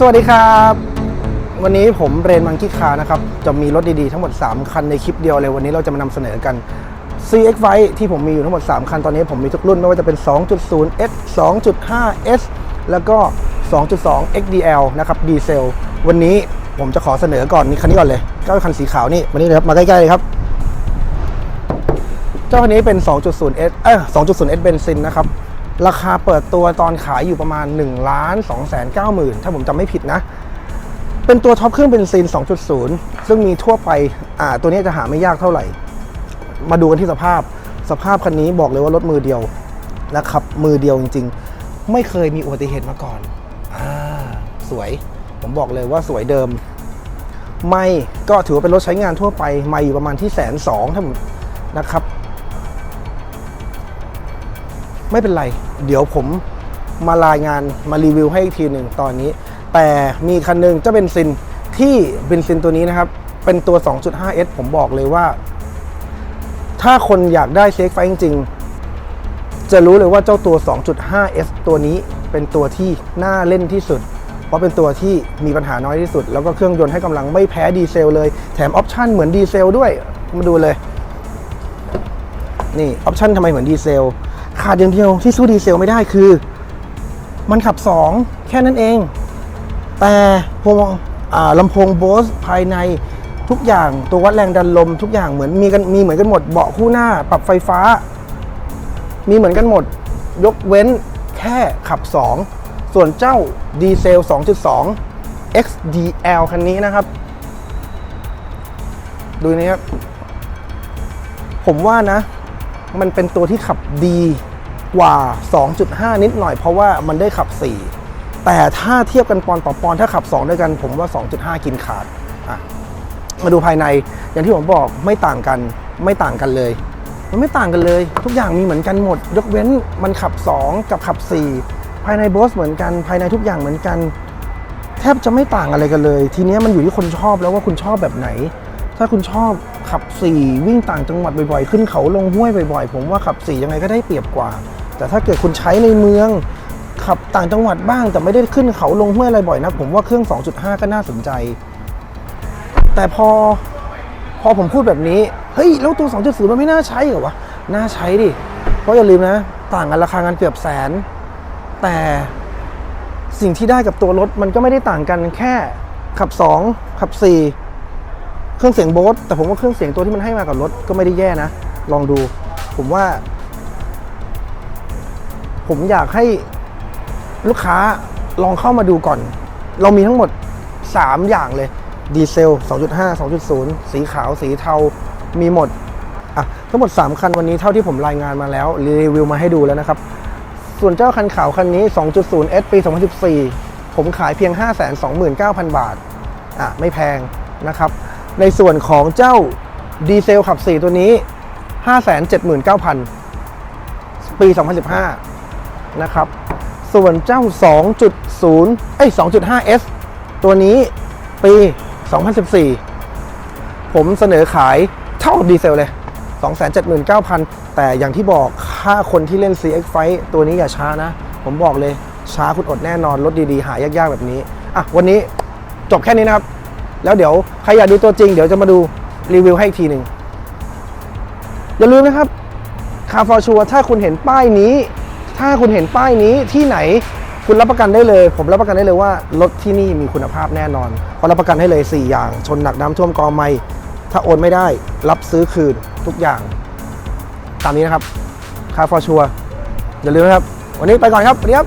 สวัสดีครับ วันนี้ผมเรนมังกี้คาร์นะครับจะมีรถดีๆทั้งหมด 3 คันในคลิปเดียวเลย วันนี้เราจะมานำเสนอกัน CX v ที่ผมมีอยู่ทั้งหมด 3 คันตอนนี้ผมมีทุกรุ่นไม่ว่าจะเป็น 2.0 S 2.5 S แล้วก็ 2.2 XDL นะครับดีเซลวันนี้ผมจะขอเสนอก่อนนี่คันนี้ก่อนเลยก็คันสีขาวนี่มานี่เลยครับมาใกล้ๆเลยครับเจ้าคันนี้เป็น 2.0 S เอ้ย 2.0 S เบนซินนะครับ ราคาเปิดตัวตอนขายอยู่ประมาณ1ล้าน2 9 0 0 0 0ถ้าผมจำไม่ผิดนะ เป็นตัวท็อปเครื่องเบนซิน 2.0 ซึ่งมีทั่วไปอ่าตัวนี้จะหาไม่ยากเท่าไหร่ มาดูกันที่สภาพ สภาพคันนี้บอกเลยว่ารถมือเดียวนะครับ มือเดียวจริง ๆ ไม่เคยมีอุบัติเหตุมาก่อนอ่าสวย ผมบอกเลยว่าสวยเดิม ไม่ก็ถือว่าเป็นรถใช้งานทั่วไป ไม่อยู่ประมาณที่แสนสองถ้าผมนะครับ ไม่เป็นไร เดี๋ยวผมมารายงานมารีวิวให้อีกทีหนึ่งตอนนี้ แต่มีคันหนึงจะเป็นซินที่เบนซินตัวนี้นะครับ เป็นตัว 2.5S ผมบอกเลยว่า ถ้าคนอยากได้เซ็กไฟจริงๆ จะรู้เลยว่าเจ้าตัว 2.5S ตัวนี้เป็นตัวที่น่าเล่นที่สุด เพราะเป็นตัวที่มีปัญหาน้อยที่สุด แล้วก็เครื่องยนต์ให้กำลังไม่แพ้ดีเซลเลย แถมออปชันเหมือนดีเซลด้วย มาดูเลย นี่ออปชันทำไมเหมือนดีเซล ขาดอย่างเดียวที่สู้ดีเซลไม่ได้คือ มันขับ 2 แค่นั้นเอง แต่พวงอ่าลำโพงโบสภายในทุกอย่างตัววัดแรงดันลมทุกอย่างเหมือนมีกันมีเหมือนกันหมดเบาะคู่หน้า ปรับไฟฟ้า มีเหมือนกันหมด ยกเว้นแค่ขับ 2 ส่วนเจ้าดีเซล 2.2 XDL คันนี้นะครับ ดูนี่ครับ ผมว่านะ มันเป็นตัวที่ขับดี กว่า 2.5 นิดหน่อยเพราะว่ามันได้ขับ 4 แต่ถ้าเทียบกันปอนต่อปอนถ้าขับ 2 ด้วยกันผมว่า 2.5 กินขาดมาดูภายในอย่างที่ผมบอกไม่ต่างกันไม่ต่างกันเลย มันไม่ต่างกันเลย ทุกอย่างมีเหมือนกันหมด ยกเว้นมันขับ 2 กับขับ 4 ภายในโบสเหมือนกัน ภายในทุกอย่างเหมือนกัน แทบจะไม่ต่างอะไรกันเลย ทีนี้มันอยู่ที่คนชอบแล้วว่าคุณชอบแบบไหน ถ้าคุณชอบขับ 4 วิ่งต่างจังหวัดบ่อยๆ ขึ้นเขาลงห้วยบ่อยๆ ผมว่าขับ 4 ยังไงก็ได้เปรียบกว่า แต่ถ้าเกิดคุณใช้ในเมืองขับต่างจังหวัดบ้าง แต่ไม่ได้ขึ้นเขาลงห้วยอะไรบ่อยนะผมว่าเครื่อง 2.5 ก็น่าสนใจ แต่พอพอผมพูดแบบนี้ เฮ้ย แล้วตัว 2.0 มันไม่น่าใช้เหรอวะ น่าใช้ดิ เพราะอย่าลืมนะ ต่างกันราคากันเกือบแสน แต่สิ่งที่ได้กับตัวรถมันก็ไม่ได้ต่างกันแค่ขับ 2 ขับ 4 เครื่องเสียงโบสแต่ผมว่าเครื่องเสียงตัวที่มันให้มากับรถก็ไม่ได้แย่นะ ลองดู ผมว่า ผมอยากให้ลูกค้าลองเข้ามาดูก่อน เรามีทั้งหมด 3 อย่างเลยดีเซล 2.5 2.0 สีขาวสีเทา มีหมดอะทั้งหมด 3 คันวันนี้เท่าที่ผมรายงานมาแล้ว รีวิวมาให้ดูแล้วนะครับ ส่วนเจ้าคันขาวคันนี้ 2.0 S ปี 2014 ผมขายเพียง 529,000 บาท อะ ไม่แพงนะครับ ในส่วนของเจ้าดีเซลขับ 4 ตัวนี้ 579,000 ปี 2015 นะครับ ส่วนเจ้า 2.0เอ้ย 2.5S ตัวนี้ปี 2014 ผมเสนอขายเท่าดีเซลเลย 279,000 แต่อย่างที่บอกค่าคนที่เล่น CX Fight ตัวนี้อย่าช้านะ ผมบอกเลยช้าคุณอดแน่นอน รถดีๆ หายากๆ แบบนี้ อะ วันนี้จบแค่นี้นะครับ แล้วเดี๋ยว ใครอยากดูตัวจริง เดี๋ยวจะมาดูรีวิวให้อีกทีหนึ่ง อย่าลืมนะครับคาฟอร์ชัวถ้าคุณเห็นป้ายนี้ ถ้าคุณเห็นป้ายนี้ที่ไหนคุณรับประกันได้เลย ผมรับประกันได้เลยว่ารถที่นี่มีคุณภาพแน่นอนเพราะรับประกันให้เลย 4 อย่าง ชนหนักน้ำท่วมกอไม่ถ้าโอนไม่ได้ รับซื้อคืนทุกอย่าง ตามนี้นะครับคาฟอร์ชัวอย่าลืมนะครับ วันนี้ไปก่อนครับสวัสดีครับ